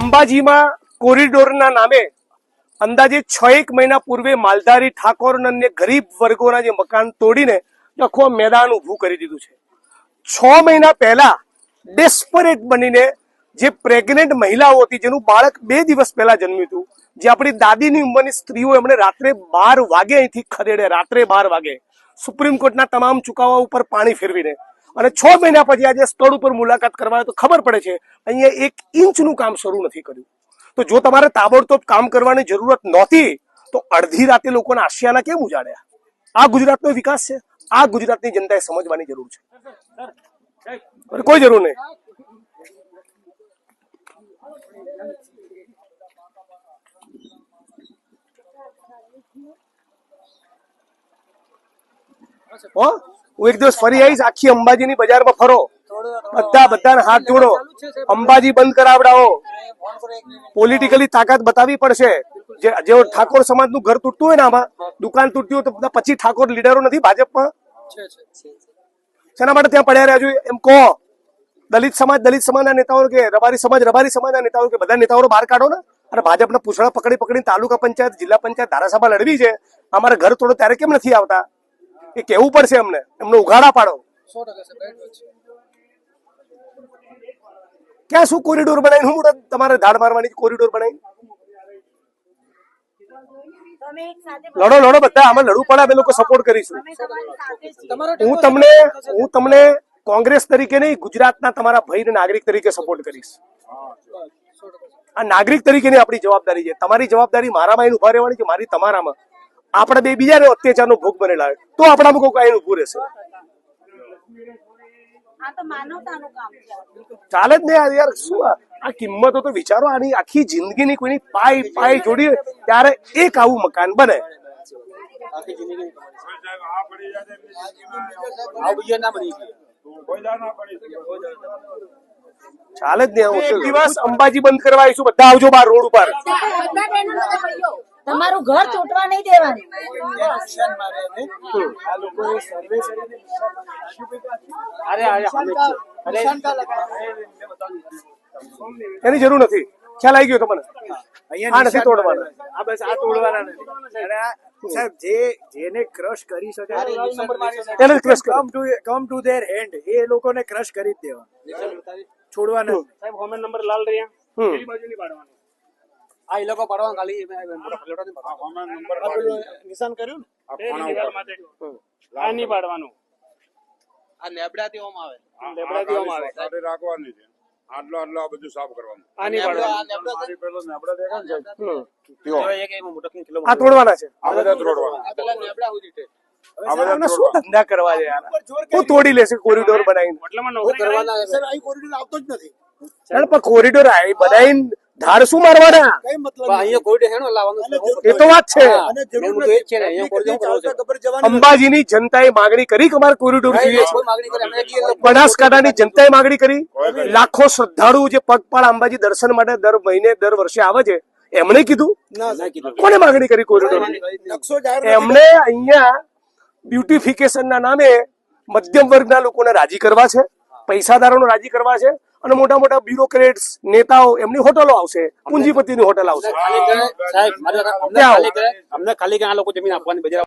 અંબાજીમાં કોરિડોરના નામે અંદાજે છ એક મહિના પૂર્વે માલધારી ઠાકોર અને ગરીબ વર્ગોના જે મકાન તોડીને આખો મેદાન ઊભું કરી દીધું છે. છ મહિના પહેલા ડેસ્પરેટ બનીને જે પ્રેગ્નેન્ટ મહિલાઓ હતી, જેનું બાળક બે દિવસ પહેલા જન્મ્યું હતું, જે આપણી દાદીની ઉંમરની સ્ત્રીઓ એમણે રાત્રે બાર વાગે અહીંથી ખદેડે, રાત્રે બાર વાગે. સુપ્રીમ કોર્ટના તમામ ચુકાવા ઉપર પાણી ફેરવીને અને છ મહિના પછી આજે સ્થળ ઉપર મુલાકાત કરવા તો ખબર પડે છે, અહીંયા એક ઇંચનું કામ શરૂ નથી કર્યું. તો જો તમારે તાબડતોબ કામ કરવાની જરૂરત નહોતી, તો અડધી રાતે લોકોના આશિયાના કેમ ઉજાડ્યા? આ ગુજરાતનો વિકાસ છે, આ ગુજરાતની જનતાએ સમજવાની જરૂર છે. કોઈ જરૂર નહીં. હો? હું એક દિવસ ફરી આવીશ, આખી અંબાજીની બજારમાં ફરો. બધા બધાને હાથ જોડો. અંબાજી બંધ કરાવડાવો. પોલિટિકલી તાકાત બતાવી પડશે. જેઓ ઠાકોર સમાજનું ઘર તૂટતું હોય ને આમાં, દુકાન તૂટતી હોય તો પછી ઠાકોર લીડરો નથી ભાજપમાં? શેના માટે ત્યાં પડ્યા રહ્યા છો? એમ કહો. દલિત સમાજ, દલિત સમાજના નેતાઓ કે રબારી સમાજ, રબારી સમાજના નેતાઓ કે બધા નેતાઓ બહાર કાઢો ને. અને ભાજપના પૂછડા પકડી પકડીને તાલુકા પંચાયત, જિલ્લા પંચાયત, ધારાસભા લડવી છે. અમારે ઘર તોડો ત્યારે કેમ નથી આવતા? એ કેવું પડશે અમને? એમને ઉઘાડા પાડો. ક્યાં શું કોરિડોર બનાવી હું તમારે ધાડ મારવાની કોરિડોર બનાવી તમે એક સાથે લડો લડો બધા આમાં લડવું પડે અમે લોકો સપોર્ટ કરીશું. હું તમને હું તમને કોંગ્રેસ તરીકે નહીં ગુજરાતના તમારા ભાઈને નાગરિક તરીકે સપોર્ટ કરીશ. આ નાગરિક તરીકેની આપણી જવાબદારી છે. તમારી જવાબદારી મારામાં ઊભા રહેવાની કે મારી તમારામાં? આપણે બે બીજા અત્યાચારનો ભોગ બનેલા હોય. તો આપણામાં કોઈ કઈ ઉભું રહેશે. આ તો માનવતાનું કામ છે. ચાલે જ નહીં યાર શું આ? કિંમતો તો વિચારો આની આખી જિંદગીની કોઈની પાય પાય જોડી ત્યારે એક આવું મકાન બને. ચાલે જ નહીં દિવસ અંબાજી બંધ કરવા આવીશું બધા આવજો બાર રોડ ઉપર. તમારું ઘર તૂટવા નહીં દેવાનું. એની જરૂર નથી. ખ્યાલ આવી ગયો તમને? અહીંયા નથી તોડવાના. આ બસ આ તોડવાના નથી. અને સાહેબ જે જેને ક્રશ કરી શકે એને જ come to come to there and એ લોકોને ક્રશ કરી જ દેવા છોડવા સાહેબ હોમે નંબર લાલ રહ્યા. બાજુ નહીં પાડવાનું આ એ લોકો પાડવાનું ખાલી નિશાન કર્યું ને? આ નહીં પાડવાનું. આ નેબડાથી ઓમ આવે લેબડાથી ઓમ આવે. સાથે રાખવાની છે. આટલો આટલો આ બધું સાફ કરવાનું. આ પેલો નેબડા ને? એક મોટો કિલો તોડવાના છે. આ બધા તોડવાના. આ પેલા નેબડા સુધી છે. આ બધા આના શું તોડવાના. ધંધા કરવા છે યાર? તોડી લેશે કોરિડોર બનાવીને. એટલામાં નોકરી કરવાના કોરિડોર આવતો જ નથી યાર, પણ કોરિડોર બનાવીને ધાડ શું મારવાના? કઈ મતલબ પણ અહીંયા કોઈ હેણો લાવવાનું એ તો વાત છે. અને જરૂર મેં એ છે ને, અહીંયા કોરિડોર ચાલતા ખબર જવાની અંબાજીની જનતાએ માગણી કરી કે અમારે કોરિડોર જોઈએ? છે બનાસકાંઠાની જનતાએ માગણી કરી. લાખો શ્રદ્ધાળુ જે પગપાળા અંબાજી દર્શન માટે દર મહિને દર વર્ષે આવે છે એમણે કીધું? કોને માગણી કરી કોરિડોર? એમણે અહીંયા બ્યુટિફિકેશનના નામે મધ્યમ વર્ગના લોકોને રાજી કરવા છે પૈસાદારોને રાજી કરવા છે અને મોટા મોટા બ્યુરોક્રેટ્સ નેતાઓ એમની હોટલો આવશે. પૂંજીપતિની હોટલ આવશે. અમને ખાલી આ લોકો જમીન આપવાની બજાર